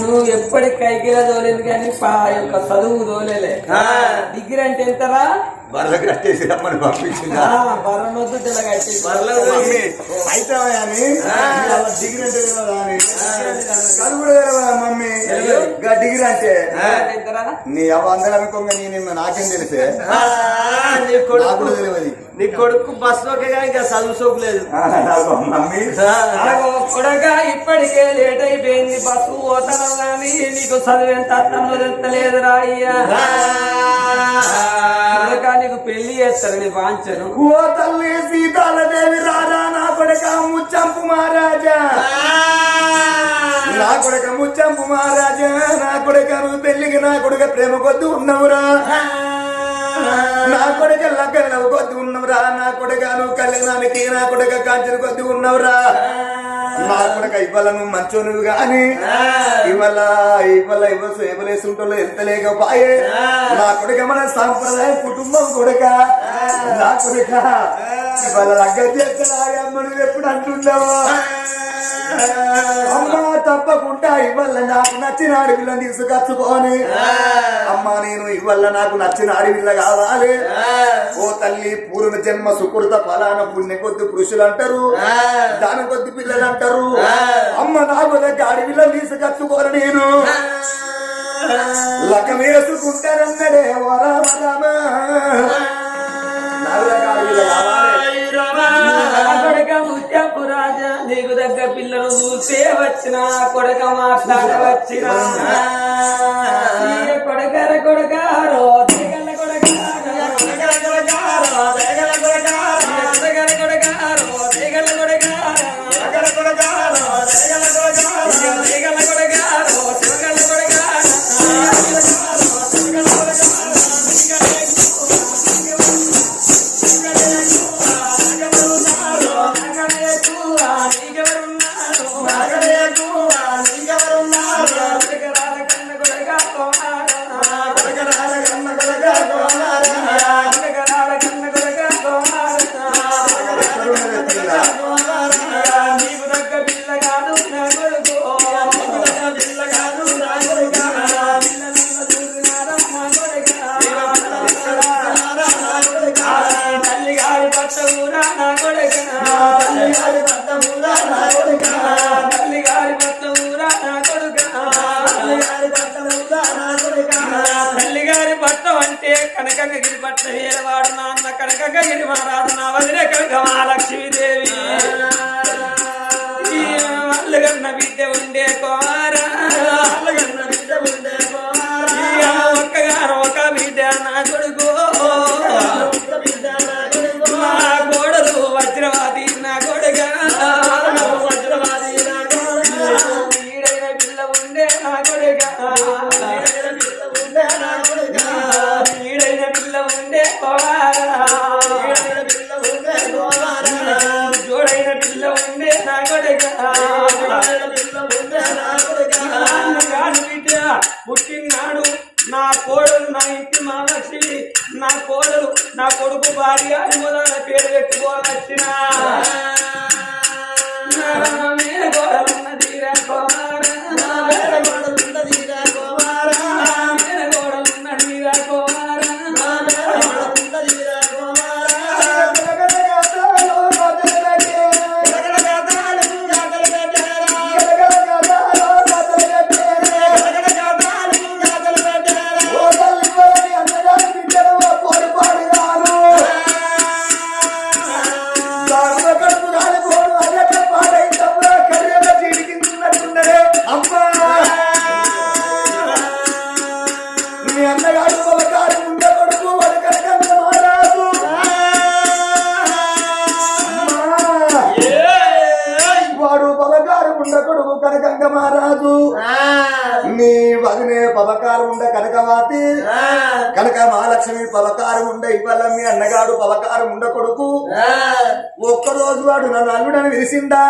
నన్ను ఎప్పటికి కైకిలా తోలేదు కానీ పా యొక్క చదువు తోలేలే. డిగ్రీ అంటే ఎంతరా? బర్రెలకు కట్టేసి రమ్మని పంపించిందా? బర్రనొద్దు తెల్ల కట్టి మమ్మీ, అయితే డిగ్రీ అంటే మమ్మీ? డిగ్రీ అంటే? నీ అవ్వ అందరూ అనుకోగా నీ నిన్న నాకేం తెలిసే? నీ నాకు తెలియదు నీ కొడుకు బస్ లోకే కానీ ఇంకా చదువు సోకు లేదు. మమ్మీ. ఆగో కొడగా ఇప్పటికే లేట్ అయిపోయింది. బస్సు పోతాను కానీ నీకు చదువు ఎంత అర్థంలో అయ్యా. కొడగా నీకు పెళ్ళి చేస్తారు నీ వాంచను. ఓ తల్లి సీతాలదేవి రారా నా కొడక ముచ్చంపు మహారాజా. నా కొడక ముచ్చంపు మహారాజా నా కొడక నువ్వు పెళ్ళికి నా కొడుక ప్రేమ కొద్దు ఉన్నవురా నా కొడుక లగ్గన కొద్ది ఉన్నవురా? నా కొడుక నువ్వు కళ్యాణానికి నా కొడుక కాంచిన కొద్ది ఉన్నవురా? నా కొడుక ఇవాళ నువ్వు మంచోనువు గాని ఇవాళ ఇవాళ ఇవ్వ సేవలేసుంటో ఎంత లేకపోయే. నా కొడుక మన సాంప్రదాయ కుటుంబం కొడుక. నా కొడుక ఇవాళ లగ్గ చేస్తాను ఎప్పుడు అంటున్నావా అమ్మా తప్పకుండా ఇవల్ల నాకు నచ్చిన అడవిలను తీసుకొచ్చుకోని. అమ్మా నేను ఇవల్ల నాకు నచ్చిన అడవిల్ల కావాలి. ఓ తల్లి పూర్ణ జన్మ సుకృత ఫలాన పుణ్య కొద్ది పురుషులు అంటారు దాని కొద్ది పిల్లలు అంటారు అమ్మ నాకు దగ్గర అడవిలో తీసుకొచ్చుకోని నేను. లక వేసుకుంటారన్నడే ఓ రామ అడవిలో కావాలి. ముత్యపు రాజా నీకు దగ్గర పిల్లలు చూసే వచ్చిన కొడక మాట్లాడవచ్చిన. కొడకర కొడకారో కడక ఎరివారాధన వదిలే నా కోడలు నా కొడుకు భార్య అని మొదల పేరు పెట్టుకోవచ్చిన మహాలక్ష్మి పవకారు ఉండ ఇవాళ మీ అన్నగాడు పవకారు ఉండ కొడుకు. ఒక్క రోజు వాడు నన్ను అల్లుడని విరిసిండా?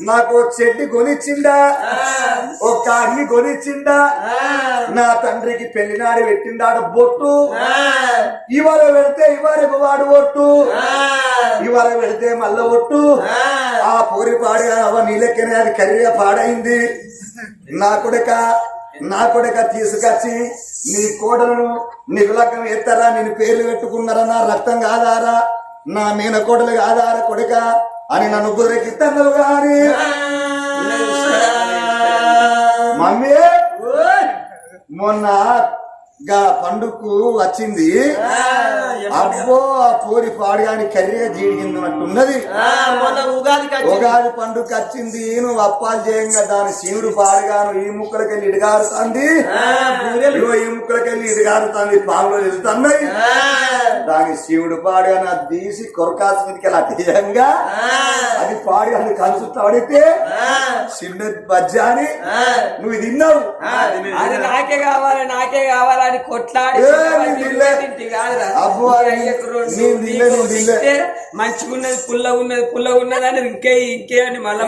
నాకు చెడ్డి కొనిచ్చిండా? ఒక అన్ని కొనిచ్చిండా? నా తండ్రికి పెళ్ళినాడు పెట్టిండాడు బొట్టు. ఇవాళ పెడితే ఇవాళ వాడు ఒట్టు. ఇవాళ పెడితే మళ్ళా ఒట్టు. ఆ. పోరి పాడుగా అవ నీలెక్కనే అది కర్రీగా పాడైంది. నా కొడుక నా కొడుక తీసుకొచ్చి నీ కోడలను లగ్గం ఎత్తారా? నేను పేర్లు పెట్టుకున్నారా? నా రక్తం కాదారా? నా మీన కోడలు కాదారా కొడుక? అని నన్ను బుర్రెకిత్తన్నావు గాని. మమ్మీ! మొన్న గా పండుగకు వచ్చింది. అబ్బో ఆ పోరి పాడుగాని కర్రీగా జీడిగిందన్నట్టున్నది. ఉగాది పండుగ వచ్చింది నువ్వు అప్పాలు చేయంగా దాని శివుడు పాడుగాను ఈ ముక్కలకెళ్ళి ఇడిగారుతుంది. ఈ ముక్కలకెళ్ళి ఇడిగారుతుంది పాములు వెళ్తున్నాయి. ఆ, దాని శివుడు పాడుగాను అది తీసి కొరకాసు మీదకి అటేయంగా అది పాడుగాని కంచు తడితే చిన్న బజ్జాని నువ్వు తిన్నావు. అది నాకే కావాలి నాకే కావాలని కొట్లాడి. ఇస్తే మంచిగున్నది పుల్లగా ఉన్నది పుల్లగా ఉన్నది అని ఇంకే ఇంకే అని మళ్ళా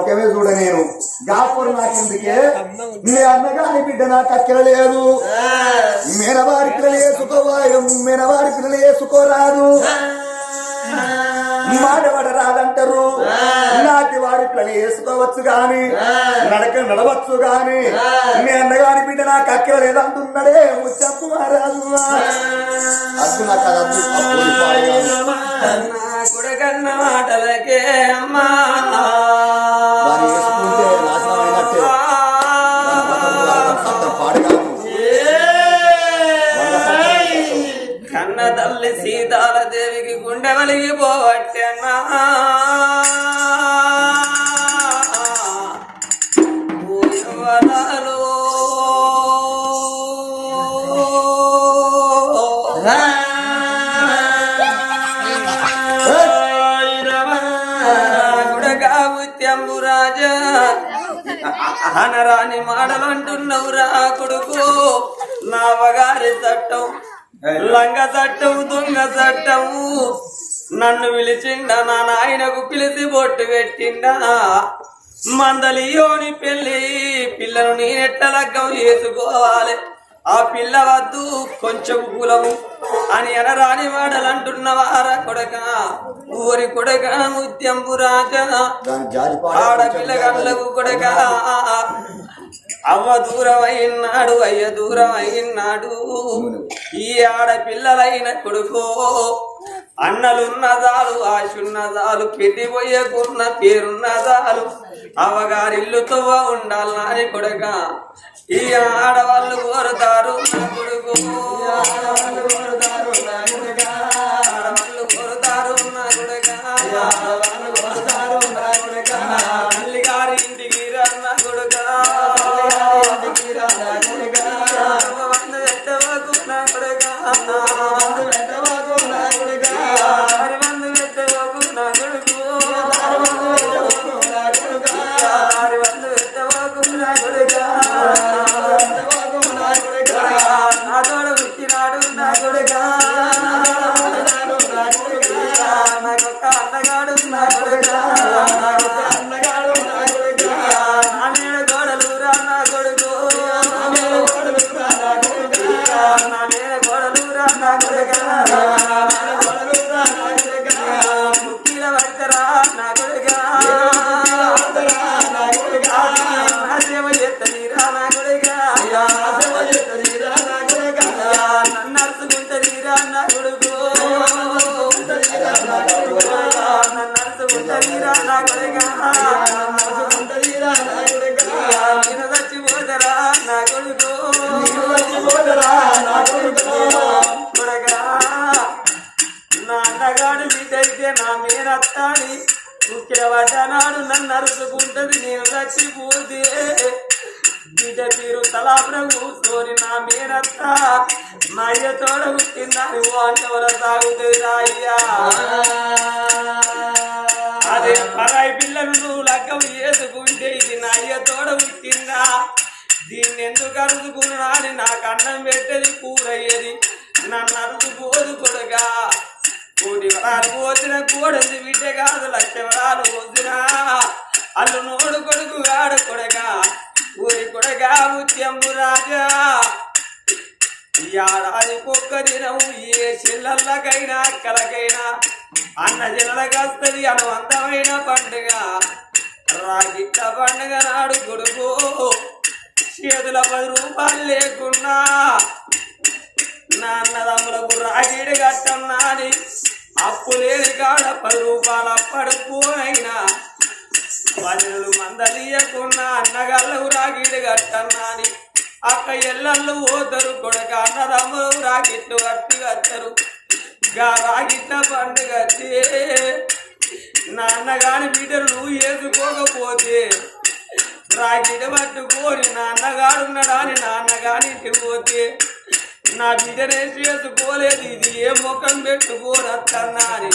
ఒకవే చూడ నేను. గాపూర్ నాకెందుకే? నీ అన్నగాని బిడ్డ నాకు అక్కర లేదు మేనవారి పిల్లలు వేసుకోవాయం మేనవారి పిల్లలు వేసుకోరాదు మాటవాడ రాదంటారు. నాటి వారి పిల్లలు వేసుకోవచ్చు గాని నడక నడవచ్చు గాని మీ అన్నగాని బిడ్డ నాకు అక్కర లేదంటున్నాడే చెప్పు మహారాజు నాకు పాడు కాదు. కొడుకన్న మాటలకే అమ్మా. అనరాని మాటలంటున్నవు రా కొడుకు. నావగారి చట్టం లంగ చట్టం దొంగ చట్టము నన్ను పిలిచిండా నా నాయనకు పిలిచి బొట్టు పెట్టిండా. మందలియోని పెళ్ళి పిల్లను నేనెట్ట లగ్గం చేసుకోవాలి. ఆ పిల్ల వద్దు కొంచెం కులము అని అనరాని వాడలంటున్నవారా కొడక? ఊరి కొడక ముత్యంబు రాజా ఆడపిల్ల గండ్లకు కొడక? అవ్వ దూరం అయినాడు అయ్య దూరం అయినాడు ఈ ఆడపిల్లలైన కొడుకో అన్నలున్నదాలు ఆశున్నదాలు పెట్టిపోయకున్న పేరున్నదాలు అవ్వగారిల్లుతో ఉండాలని కొడక? ఈ ఆడవాళ్ళు కోరుతారు నా కొడుకు. బిడ్డ తీరు తలాపురం నా మీనత్త. మా అయ్య తోడ గుర్తిందని వాంటవర సాగుతుంది అయ్యా అదే పరాయి పిల్లను నువ్వు లగ్గం చేసుకుంటే ఇది నా అయ్య తోడ గుర్తిందా? దీన్ని ఎందుకు అరుచుకున్నా అని నాకు అన్నం పెట్టేది కూరయ్యేది నన్ను అరుచుకోదు కొడుగా కోటి వరాలు పోసిన కోడది బిడ్డ కాదు లక్ష వరాలు పోసిన అల్లు నోడు కొడుకు గాడు కొడగా ఊరి కొడగా ఉద్యము రాజా ఇయాడాది ఒక్క దినం ఏ చెల్లెళ్ళకైనా అక్కలకైనా అన్న చెల్లెలకొస్తుంది అనువంతమైన పండుగ. రాగిట్ల పండుగ నాడు కొడుకు చేతుల పది రూపాయలు లేకున్నా నాన్నదమ్ములకు రాగిడి కట్టం నాని అప్పు లేదు కాడ పది రూపాయల పడుకోనైనా వదిలు మందలియకున్న అన్నగాళ్ళకు రాగిడి కట్టన్నాని. అక్క ఎల్లళ్ళు పోతారు కొడక అన్నదమ్మలు రాకిట్టు కట్టి కట్టరు గా రాగిట్ల పండుగ నా అన్నగాని బిడ్డలు నువ్వు వేసుకోకపోతే రాగిడి పట్టుకోని నా అన్నగాడున్నాడా అని నా అన్నగాని ఇంటికి పోతే నా బిడ్డనే చేసుకోలేదు ఇది ఏ ముఖం పెట్టుకోరత్తన్నా అని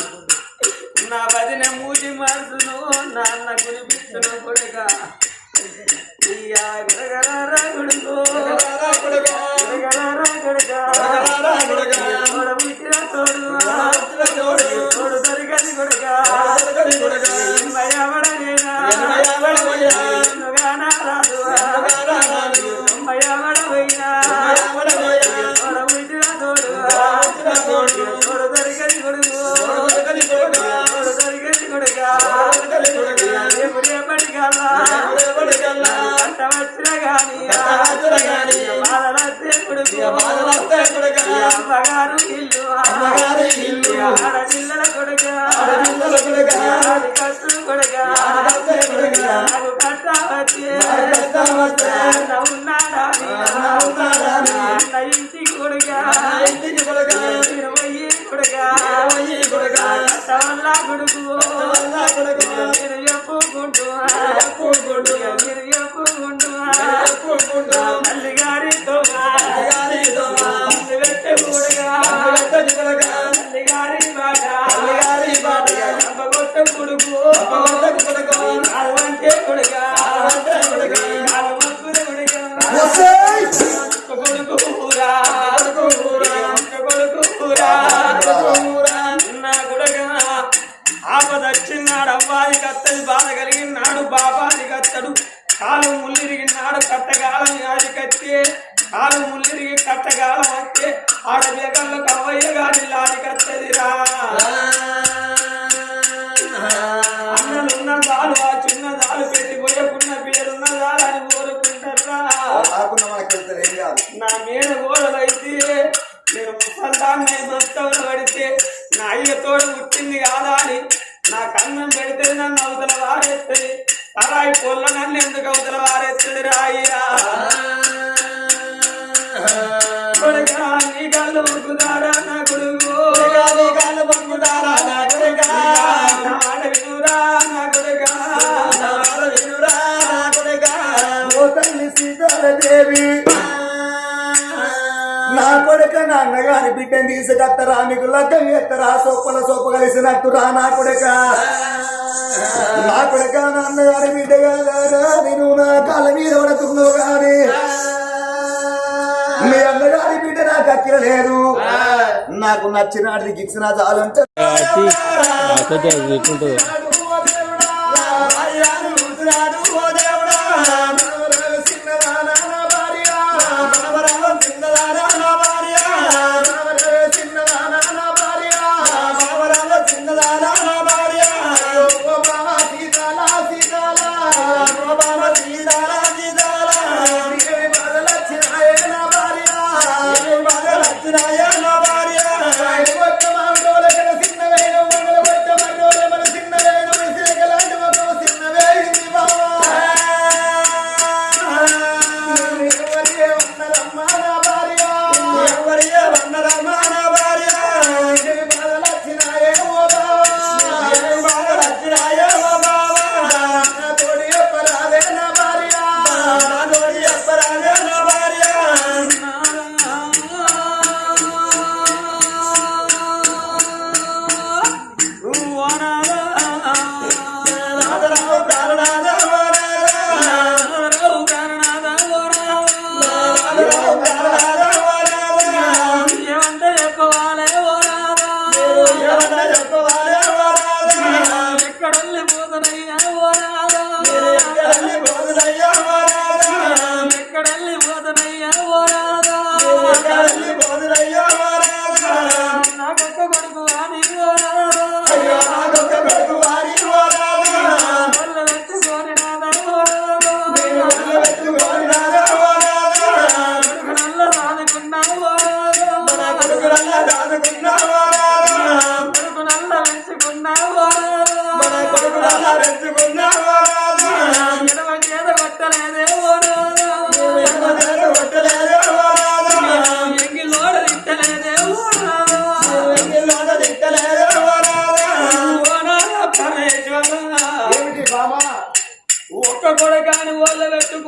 నా వదిన మూటి మనసును నాన్న అన్న కొడుక ఇయ్యా గరగరారా కొడుకు. గరగరారా కొడుకా. తోడ పుట్టిన తోడు దొరికని కొడుకా. భయపడనేనా. గాని బాధలొస్తే కొడుకు. అమ్మగారు ఇల్లు ఆడపిల్లల కొడుక. కట్టు కొడుక. నాకు అన్న ఉన్నాడా ఇంటి కొడుక. పోయి కొడుక. కొడుకు. నేను చెప్పుకుంటూ చెప్పుకుంటూ తల్లిగారితో పెట్టే అలవంటే కత్తది బాధ కలిగినాడు బాబాది కత్తడు కాలు ముల్లిరిగినాడు కట్టగాలం యాది కత్తే కాలు ముల్లిరిగి కట్టగాలం వస్తే ఆడబేకల్లో కవ్వయ్య గారి లాది కత్తదిరా. అన్నలున్న దాలు ఆ చిన్న దాలు పెట్టిపోయకున్న పేరున్న దాలు అని కోరుకుంటారా నా మీద గోడలైతే నేను ముసల్దాన్ని మొత్తంలో పడితే నా అయ్యతోడు పుట్టింది కాదా అని నా కన్నం పెడితే నన్ను అవతల వారెత్తది తరాయి పొల్ల నన్ను ఎందుకు అవతల వారెత్తది రాయ్యా నీ కళ్ళు ముక్కుదారా నా కొడుకు? కొడుక అన్నగారి బిడ్డని తీసుకత్తరా నీకు లగ్గం ఎత్తరా సోపల సోప కలిసినట్టురా నా కొడుక. నా కొడుక నా అన్నగారి బిడ్డ కాదారా నేను నా కాళ్ళ మీద పడుతున్నావు కానీ. మీ అన్నగారి బిడ్డ నాకు అక్కిర లేదు. నాకు నచ్చినాడికి ఇచ్చిన చాలంటే.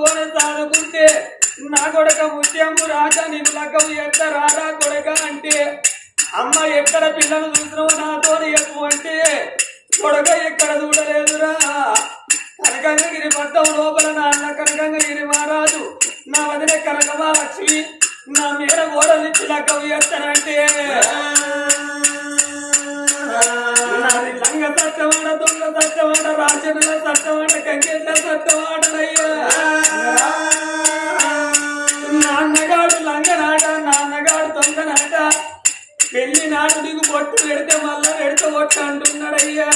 పెట్టుకొని నా కొడక ముత్యము రాక నీకు లగ్గము ఎంత రారా కొడక అంటే అమ్మ ఎక్కడ పిల్లలు చూసినావు నాతో ఎక్కువ అంటే కొడక ఎక్కడ చూడలేదురా. కనకంగగిరి పట్టం లోపల నా అన్న కనకంగగిరి మహారాజు నా వదిన కనకమా లక్ష్మి నా మీద గోడలిచ్చి లగ్గము ఎత్తనంటే లంగ తట్టవాడ దొంగ తట్టవాడ రాజనుల తట్టవాడ కంకెట్ల తట్టవాడలయ్యా నాన్నగాడు లంగనాట నాన్నగాడు దొంగనాట పెళ్ళి నాడు నీకు బొట్టు పెడితే మళ్ళా పెడితే కొట్టు అంటున్నాడయ్యా.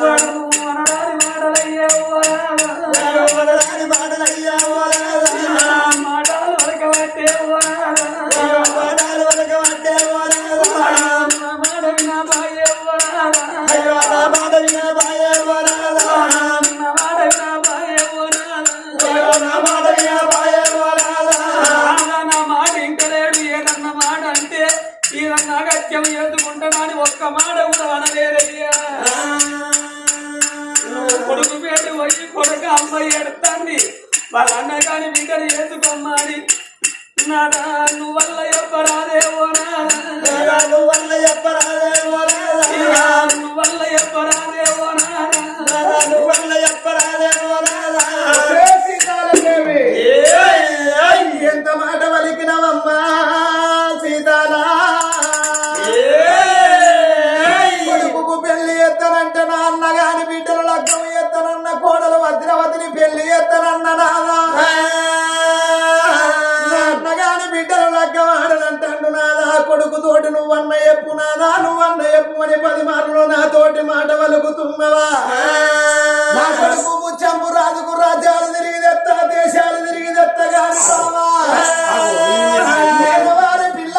వాడు మనవాడి మాటలయ్యా కొడుకు పేరు వచ్చి కొడుకు అమ్మాయి ఎడతాంది వాళ్ళ అన్న కాని బిడ్డను ఎత్తుకోమ్మని నాదా నువ్వు వల్ల చెప్పరాదేవో నాదా నువ్వు వల్ల చెప్పరాదేవో నాదా నా తోటి మాట వలుకుతున్నవా నా కొడుకు ముచ్చంపు రాజుకు రాజ్యాలు తిరిగి తెత్త దేశాలు తిరిగి తెత్త గాని బావా వారి పిల్ల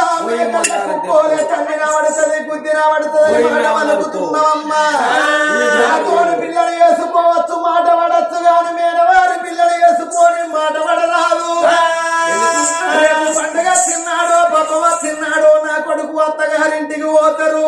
పడుతుంది గుద్దిన పడుతుంది మాట వలుకుతున్నావమ్మా నాతోని పిల్లలు వేసుకోవచ్చు మాట పడచ్చు గాని మేనవారి పిల్లలు వేసుకొని మాట పడరాదు. పండుగ తిన్నాడో పప్పవ తిన్నాడో నా కొడుకు అత్తగారింటికి పోతారు.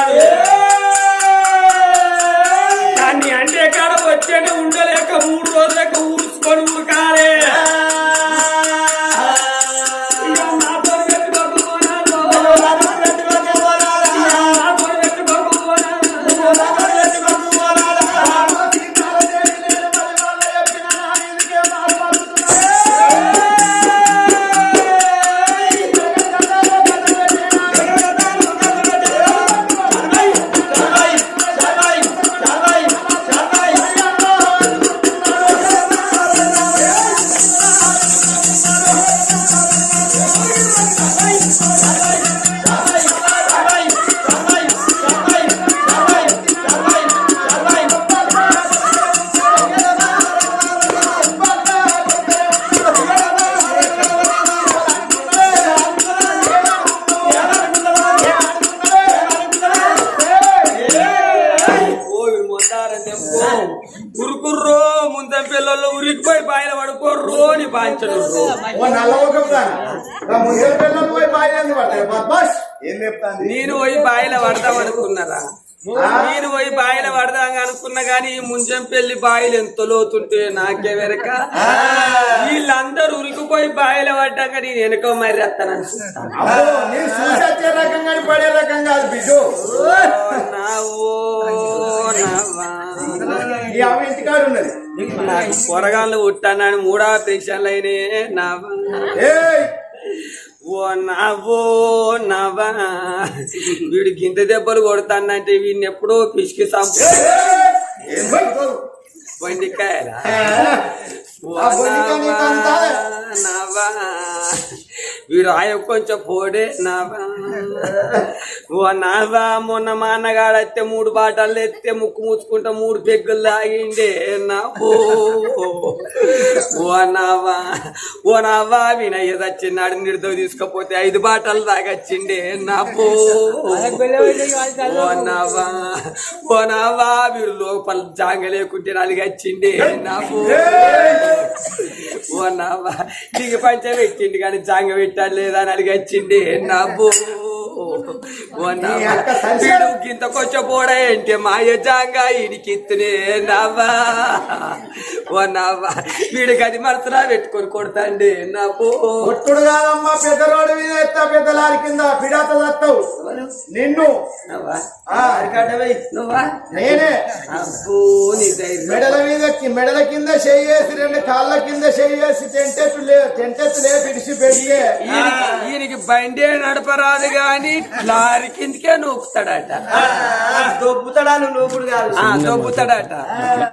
முடியாது నేను పోయి బాయిల పడదాం అనుకున్నారా? నేను పోయి బాయిల పడదాం అనుకున్నా గానీ ఈ ముంజం పెళ్ళి బాయిలు ఎంత లోతుంటే నాకే వెనక. వీళ్ళందరూ ఉరికిపోయి బాయిల పడ్డాక నేను వెనక మరి కానీ పడే రకం కాదు బిడ్డు. నావో నావా ఈ అమ్మ ఇంటికాడు ఉన్నది నాకు పొరగాళ్ళు పుట్టానని మూడా ప్రేక్షన్లు అయినే నావా. ఏయ్! ఓ నవ్వో నవ్వా వీడు గింత దెబ్బలు కొడతానంటే వీడిని ఎప్పుడో పిసికి సంపు? వండికాయలా వీరు బొండికాయ కొంచెం పోడే నావా ఓ నావా మొన్న మా అన్నగాడు మూడు బాటలు ఎత్తే ముక్కు ముచ్చుకుంటా మూడు పెగ్గులు తాగిండే నావో ఓ నావా ఓ నావా వినయ్య చచ్చినాడు నిర్దో తీసుకపోతే ఐదు బాటలు తాగచ్చిండే నాపో ఓ నావా ఓ నావా లోపల జాంగ లేకుంటే నలిగచ్చిండే నాపో నావా నీకు పంచం పెట్టిండు కానీ జాంగ పెట్టాడు లేదా అని అడిగచ్చిండే నాబో ఓ వీడు గింత కొంచెం పోడా ఏంటి? మాయ జాంగా ఈడికిత్తునే నావా ఓ నావా వీడికి అది మరతరా పెట్టుకొని కొడతాండి నాబో కొట్టుడు కాదమ్మా పెద్ద రోడ్డు మీద ఎత్తా పెద్ద లారి కింద పిడాత తత్తవు. నిన్ను. నవ్వా. నువ్వా. నేనే. నీ మెడల మీద మెడల కింద చేయేసి రెండు కాళ్ళ కింద చేయేసి టెంటెత్తు లే టెంటెత్తు లే పిడిచి పెడితే. ఈయనకి బండే నడపరాదు గాని లారీ కిందకే నూకుతాడట. దొబ్బుతాడా నువ్వు కూడా కాదు. దొబ్బుతాడట.